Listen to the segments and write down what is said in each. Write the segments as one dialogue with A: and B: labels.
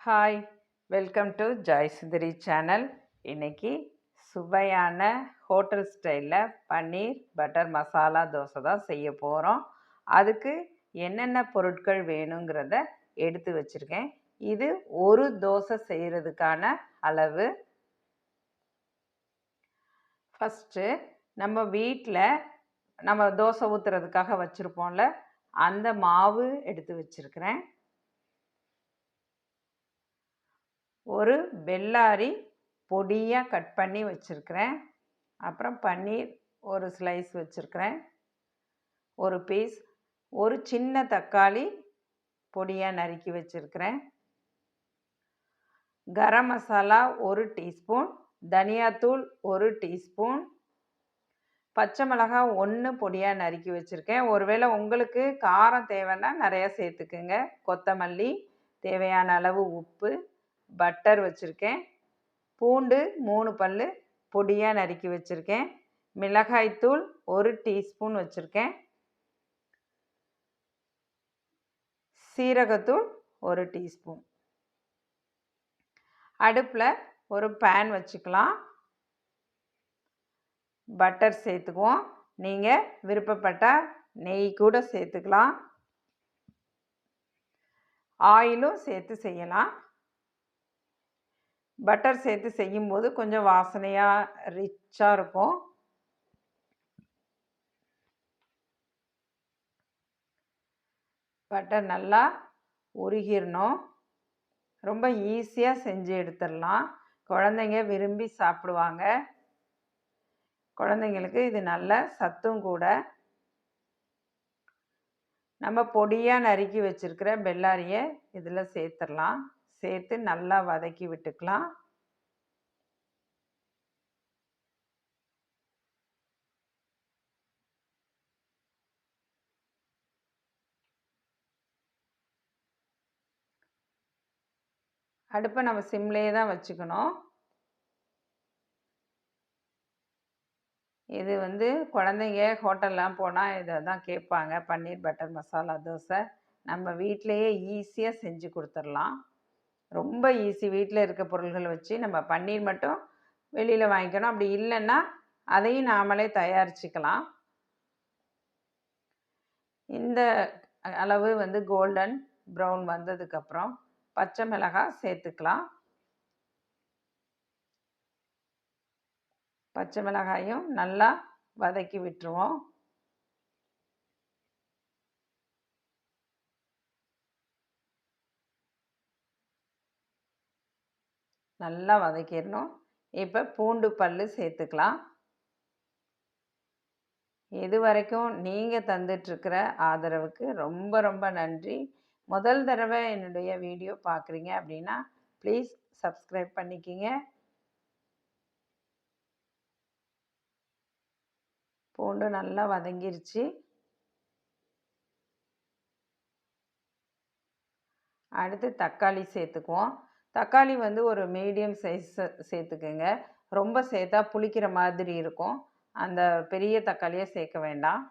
A: Hi welcome to Joy Sundari channel இன்றைக்கி சுவையான hotel ஸ்டைலில் பன்னீர் பட்டர் மசாலா தோசை தான் செய்ய போகிறோம் அதுக்கு என்னென்ன பொருட்கள் வேணுங்கிறத எடுத்து வச்சுருக்கேன். இது ஒரு தோசை செய்கிறதுக்கான அளவு. ஃபஸ்ட்டு நம்ம வீட்டில் நம்ம தோசை ஊற்றுறதுக்காக வச்சுருப்போம்ல அந்த மாவு எடுத்து வச்சுருக்கிறேன். ஒரு பெல்லாரி பொடியாக கட் பண்ணி வச்சுருக்கிறேன். அப்புறம் பன்னீர் ஒரு ஸ்லைஸ் வச்சுருக்கிறேன். ஒரு பீஸ் ஒரு சின்ன தக்காளி பொடியாக நறுக்கி வச்சுருக்கிறேன். கரம் மசாலா ஒரு டீஸ்பூன் தனியாத்தூள் ஒரு டீஸ்பூன் பச்சை மிளகாய் ஒன்று பொடியாக நறுக்கி வச்சுருக்கேன். ஒருவேளை உங்களுக்கு காரம் தேவைன்னா நிறையா சேர்த்துக்குங்க. கொத்தமல்லி தேவையான அளவு உப்பு பட்டர் வச்சுருக்கேன். பூண்டு மூணு பல் பொடியாக நறுக்கி வச்சுருக்கேன். மிளகாய்த்தூள் ஒரு டீஸ்பூன் வச்சுருக்கேன். சீரகத்தூள் ஒரு டீஸ்பூன். அடுப்பில் ஒரு பேன் வச்சுக்கலாம். பட்டர் சேர்த்துக்குவோம். நீங்கள் விருப்பப்பட்டால் நெய் கூட சேர்த்துக்கலாம். ஆயிலும் சேர்த்து செய்யலாம். பட்டர் சேர்த்து செய்யும்போது கொஞ்சம் வாசனையாக ரிச்சாக இருக்கும். பட்டர் நல்லா உருகிடணும் ரொம்ப ஈஸியாக செஞ்சு எடுத்துடலாம் குழந்தைங்க விரும்பி சாப்பிடுவாங்க. குழந்தைங்களுக்கு இது நல்ல சத்தும் கூட. நம்ம பொடியாக நறுக்கி வச்சுருக்கிற பெல்லாரியை இதில் சேர்த்துடலாம் சேர்த்து நல்லா வதக்கி விட்டுக்கலாம். அடுப்பை நம்ம சிம்லேயே தான் வச்சுக்கணும். இது வந்து குழந்தைங்க ஹோட்டல்லாம் போனால் இதை தான் கேட்பாங்க. பன்னீர் பட்டர் மசாலா தோசை. நம்ம வீட்டிலையே ஈஸியாக செஞ்சு கொடுத்துடலாம். ரொம்ப ஈஸி வீட்டில் இருக்க பொருள்களை வச்சு நம்ம பன்னீர் மட்டும் வெளியில் வாங்கிக்கணும். அப்படி இல்லைன்னா அதையும் நாமளே தயாரிச்சுக்கலாம். இந்த அளவு வந்து கோல்டன் ப்ரௌன் வந்ததுக்கப்புறம் பச்சை மிளகாய் சேர்த்துக்கலாம். பச்சை மிளகாயும் நல்லா வதக்கி விட்டுருவோம். நல்லா வதக்கிடணும். இப்போ பூண்டு பல் சேர்த்துக்கலாம். இது வரைக்கும் நீங்கள் தந்துட்டுருக்கிற ஆதரவுக்கு ரொம்ப ரொம்ப நன்றி. முதல் தடவை என்னுடைய வீடியோ பார்க்குறீங்க அப்படின்னா ப்ளீஸ் சப்ஸ்கிரைப் பண்ணிக்கிங்க. பூண்டு நல்லா வதங்கிருச்சு. அடுத்து தக்காளி சேர்த்துக்குவோம். தக்காளி வந்து ஒரு மீடியம் சைஸ் சேர்த்துக்குங்க. ரொம்ப சேர்த்தா புளிக்கிற மாதிரி இருக்கும். அந்த பெரிய தக்காளியை சேர்க்க வேண்டாம்.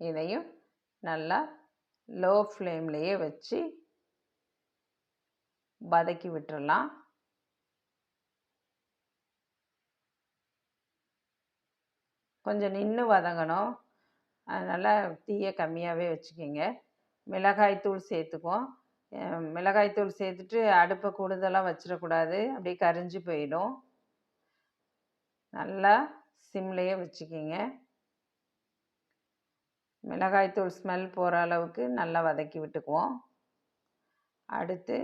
A: இதையும் நல்லா லோ ஃப்ளேம்லேயே வச்சு வதக்கி விட்டுறலாம். கொஞ்சம் நின்று வதங்கணும். அதனால் தீயை கம்மியாகவே வச்சுக்கிங்க. மிளகாய்த்தூள் சேர்த்துக்குவோம். மிளகாய்த்தூள் சேர்த்துட்டு அடுப்பை கூடுதலாக வச்சிடக்கூடாது. அப்படியே கரிஞ்சு போயிடும். நல்லா சிம்லேயே வச்சுக்கிங்க. மிளகாய்த்தூள் ஸ்மெல் போகிற அளவுக்கு நல்லா வதக்கி விட்டுக்குவோம். அடுத்து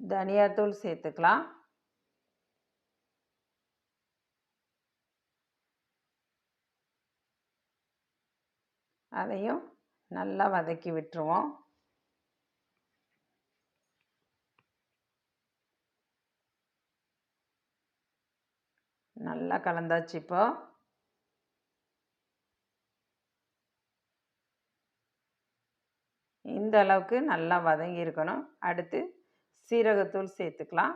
A: தனியாத்தூள் சேர்த்துக்கலாம். அதையும் நல்லா வதக்கி விட்டுருவோம். நல்லா கலந்தாச்சு இப்போ. இந்த அளவுக்கு நல்லா வதங்கி இருக்கணும். அடுத்து சீரகத்தூள் சேர்த்துக்கலாம்.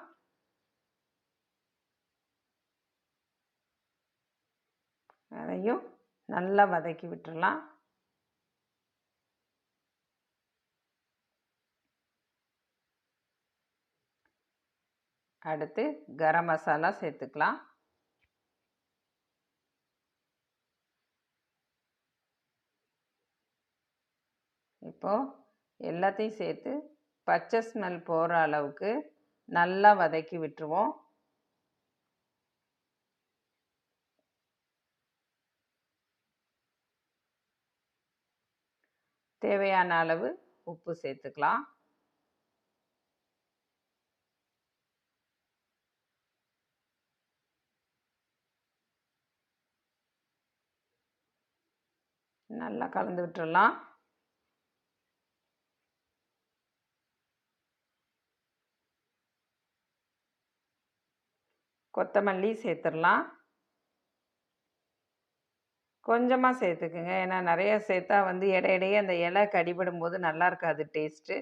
A: அதையும் நல்லா வதக்கி விட்டுறலாம். அடுத்து கரம் மசாலா சேர்த்துக்கலாம். இப்போது எல்லாத்தையும் சேர்த்து பச்சை ஸ்மெல் போகிற அளவுக்கு நல்லா வதக்கி விட்டுருவோம். தேவையான அளவு உப்பு சேர்த்துக்கலாம். நல்லா கலந்து விட்டுறலாம். கொத்தமல்லி சேர்த்துடலாம் கொஞ்சமாக சேர்த்துக்குங்க. ஏன்னா நிறைய சேர்த்தா வந்து இடையிடையே அந்த இலை கடிபடும் போது நல்லா இருக்காது டேஸ்ட்டு.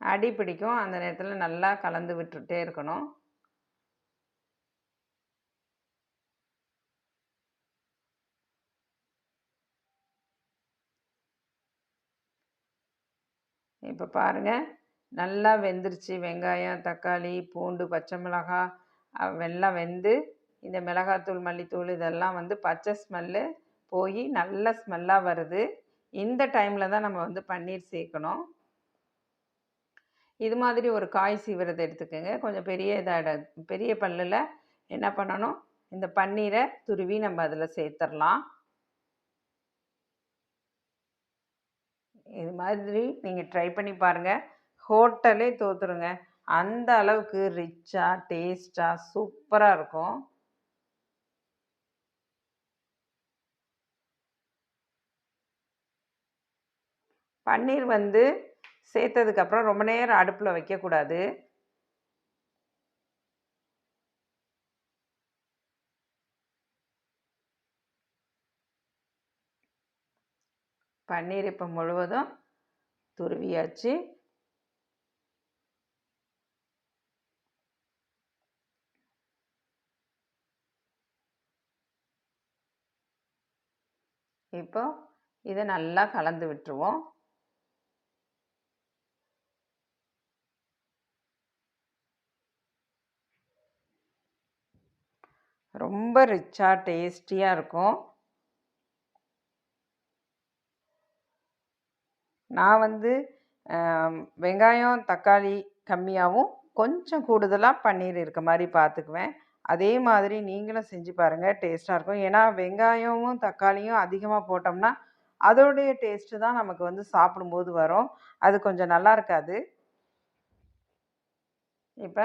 A: அடி பிடிக்கும். அந்த நேரத்தில் நல்லா கலந்து விட்டுட்டே இருக்கணும். இப்போ பாருங்கள் நல்லா வெந்துருச்சு. வெங்காயம் தக்காளி பூண்டு பச்சை மிளகாய் எல்லாம் வெந்து இந்த மிளகாத்தூள் மல்லித்தூள் இதெல்லாம் வந்து பச்சை ஸ்மெல்லு போய் நல்ல ஸ்மெல்லாக வருது. இந்த டைமில் தான் நம்ம வந்து பன்னீர் சேர்க்கணும். இது மாதிரி ஒரு காய் சீவிரத்தை எடுத்துக்கோங்க. கொஞ்சம் பெரிய இதாக பெரிய பல்லில் என்ன பண்ணணும்? இந்த பன்னீரை துருவி நம்ம அதில் சேர்த்துடலாம். இது மாதிரி நீங்கள் ட்ரை பண்ணி பாருங்கள் ஹோட்டலே தோற்றுருங்க அந்த அளவுக்கு ரிச்சாக டேஸ்ட்டாக சூப்பராக இருக்கும். பன்னீர் வந்து சேர்த்ததுக்கப்புறம் ரொம்ப நேரம் அடுப்பில் வைக்கக்கூடாது. பன்னீர் இப்போ முழுவதும் துருவியாச்சு. இப்போ இதை நல்லா கலந்து விட்டுருவோம். ரொம்ப ரிச்சாக டேஸ்டியாக இருக்கும். நான் வந்து வெங்காயம் தக்காளி கம்மியாகவும் கொஞ்சம் கூடுதலாக பன்னீர் இருக்க மாதிரி பார்த்துக்குவேன் அதே மாதிரி நீங்களும் செஞ்சு பாருங்கள் டேஸ்ட்டாக இருக்கும். ஏன்னா வெங்காயமும் தக்காளியும் அதிகமாக போட்டோம்னா அதோடைய டேஸ்ட்டு தான் நமக்கு வந்து சாப்பிடும்போது வரும். அது கொஞ்சம் நல்லா இருக்காது. இப்போ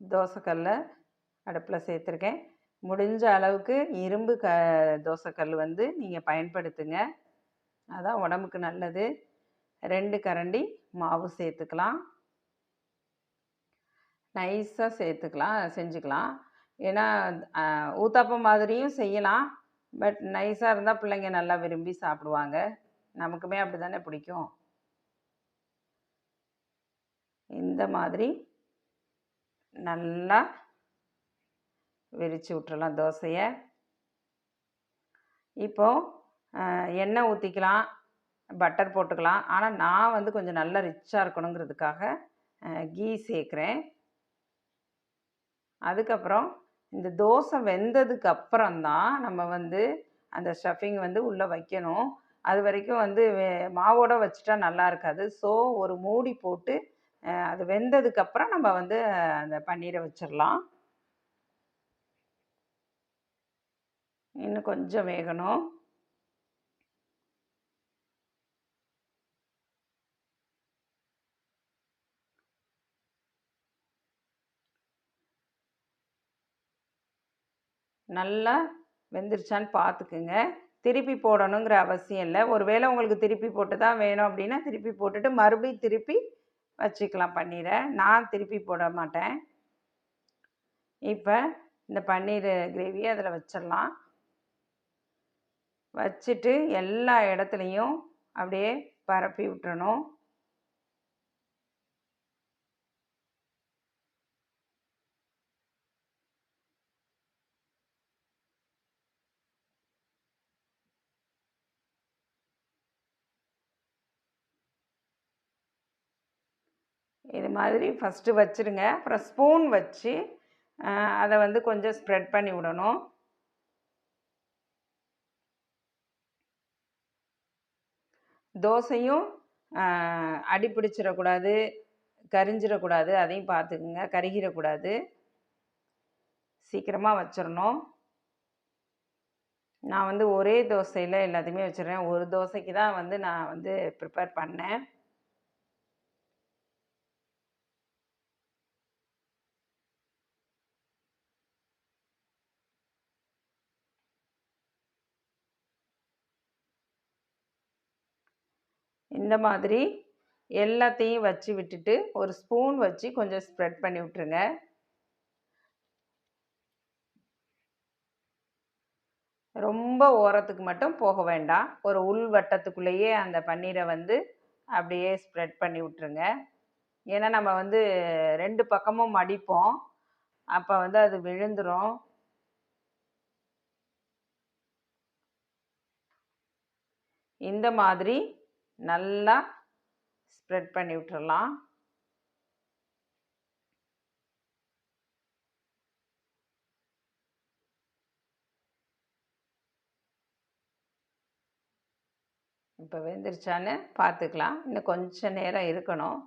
A: தோசைக்கல்ல அடுப்பில் சேர்த்துருக்கேன். முடிஞ்ச அளவுக்கு இரும்பு க தோசைக்கல் வந்து நீங்கள் பயன்படுத்துங்க. அதான் உடம்புக்கு நல்லது. ரெண்டு கரண்டி மாவு சேர்த்துக்கலாம். நைஸாக சேர்த்துக்கலாம் செஞ்சுக்கலாம். ஏன்னா ஊத்தாப்பம் மாதிரியும் செய்யலாம். பட் நைஸாக இருந்தால் பிள்ளைங்க நல்லா விரும்பி சாப்பிடுவாங்க. நமக்குமே அப்படி தானே பிடிக்கும். இந்த மாதிரி நல்லா விரித்து விட்டுறலாம் தோசையை. இப்போது எண்ணெய் ஊற்றிக்கலாம் பட்டர் போட்டுக்கலாம். ஆனால் நான் வந்து கொஞ்சம் நல்லா ரிச்சாக இருக்கணுங்கிறதுக்காக கீ சேர்க்குறேன். அதுக்கப்புறம் இந்த தோசை வெந்ததுக்கு அப்புறம்தான் நம்ம வந்து அந்த ஸ்டஃபிங் வந்து உள்ளே வைக்கணும். அது வரைக்கும் வந்து மாவோட வச்சுட்டா நல்லா இருக்காது. ஸோ ஒரு மூடி போட்டு அது வெந்ததுக்கப்புறம் நம்ம வந்து அந்த பன்னீரை வச்சிடலாம். இன்னும் கொஞ்சம் வேகணும். நல்லா வெந்துருச்சான்னு பார்த்துக்குங்க. திருப்பி போடணுங்கிற அவசியம் இல்லை. ஒருவேளை உங்களுக்கு திருப்பி போட்டு தான் வேணும் அப்படின்னா திருப்பி போட்டுட்டு மறுபடியும் திருப்பி வச்சுக்கலாம் பன்னீரை. நான் திருப்பி போட மாட்டேன். இப்போ இந்த பன்னீர் கிரேவியை அதில் வச்சிடலாம். வச்சுட்டு எல்லா இடத்துலையும் அப்படியே பரப்பி விட்டுறணும். இது மாதிரி ஃபஸ்ட்டு வச்சுருங்க. அப்புறம் ஸ்பூன் வச்சு அதை வந்து கொஞ்சம் ஸ்ப்ரெட் பண்ணி விடணும். தோசையும் அடி பிடிச்சிடக்கூடாது கரிஞ்சிடக்கூடாது அதையும் பார்த்துக்குங்க. கருகிடக்கூடாது. சீக்கிரமாக வச்சிடணும். நான் வந்து ஒரே தோசையில் எல்லாத்தையுமே வச்சிடுறேன். ஒரு தோசைக்கு தான் வந்து நான் வந்து ப்ரிப்பேர் பண்ணேன். இந்த மாதிரி எல்லாத்தையும் வச்சு விட்டுட்டு ஒரு ஸ்பூன் வச்சு கொஞ்சம் ஸ்ப்ரெட் பண்ணி விட்ருங்க ரொம்ப ஓரத்துக்கு மட்டும் போக வேண்டாம். ஒரு உள் வட்டத்துக்குள்ளேயே அந்த பன்னீரை வந்து அப்படியே ஸ்ப்ரெட் பண்ணி விட்ருங்க ஏன்னா நம்ம வந்து ரெண்டு பக்கமும் மடிப்போம். அப்போ வந்து அது விழுந்துடும் இந்த மாதிரி நல்லா ஸ்ப்ரெட் பண்ணி விட்டுறலாம். இப்போ வெந்துருச்சான்னு பார்த்துக்கலாம். இன்னும் கொஞ்சம் நேரம் இருக்கணும்.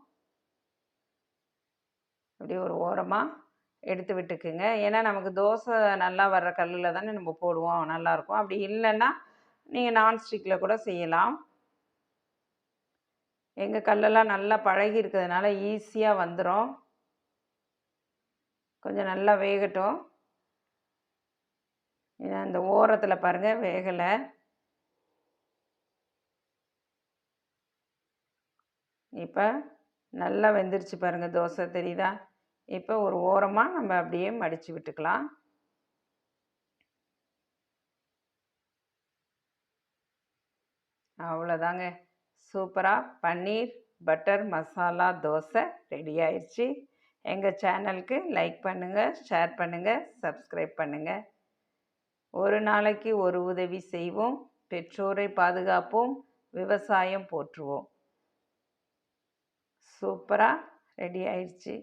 A: அப்படி ஒரு ஓரமாக எடுத்து விட்டுக்குங்க. ஏன்னா நமக்கு தோசை நல்லா வர்ற கல்லில் தானே நம்ம போடுவோம். நல்லாயிருக்கும் அப்படி இல்லைன்னா நீங்கள் நான்ஸ்டிக்கில் கூட செய்யலாம். எங்கள் கல்லெல்லாம் நல்லா பழகி இருக்கிறதுனால ஈஸியாக வந்துடும் கொஞ்சம் நல்லா வேகட்டும். ஏன்னா இந்த ஓரத்தில் பாருங்கள் வேகலை. இப்போ நல்லா வெந்துருச்சு பாருங்கள் தோசை தெரியுதா? இப்போ ஒரு ஓரமாக நம்ம அப்படியே மடித்து விட்டுக்கலாம். அவ்வளோதாங்க. சூப்பராக பன்னீர் பட்டர் மசாலா தோசை ரெடி ஆயிடுச்சு எங்கள் சேனலுக்கு லைக் பண்ணுங்கள் ஷேர் பண்ணுங்கள் சப்ஸ்கிரைப் பண்ணுங்கள் ஒரு நாளைக்கு ஒரு உதவி செய்வோம். பெற்றோரை பாதுகாப்போம். விவசாயம் போற்றுவோம். சூப்பராக ரெடி ஆயிடுச்சு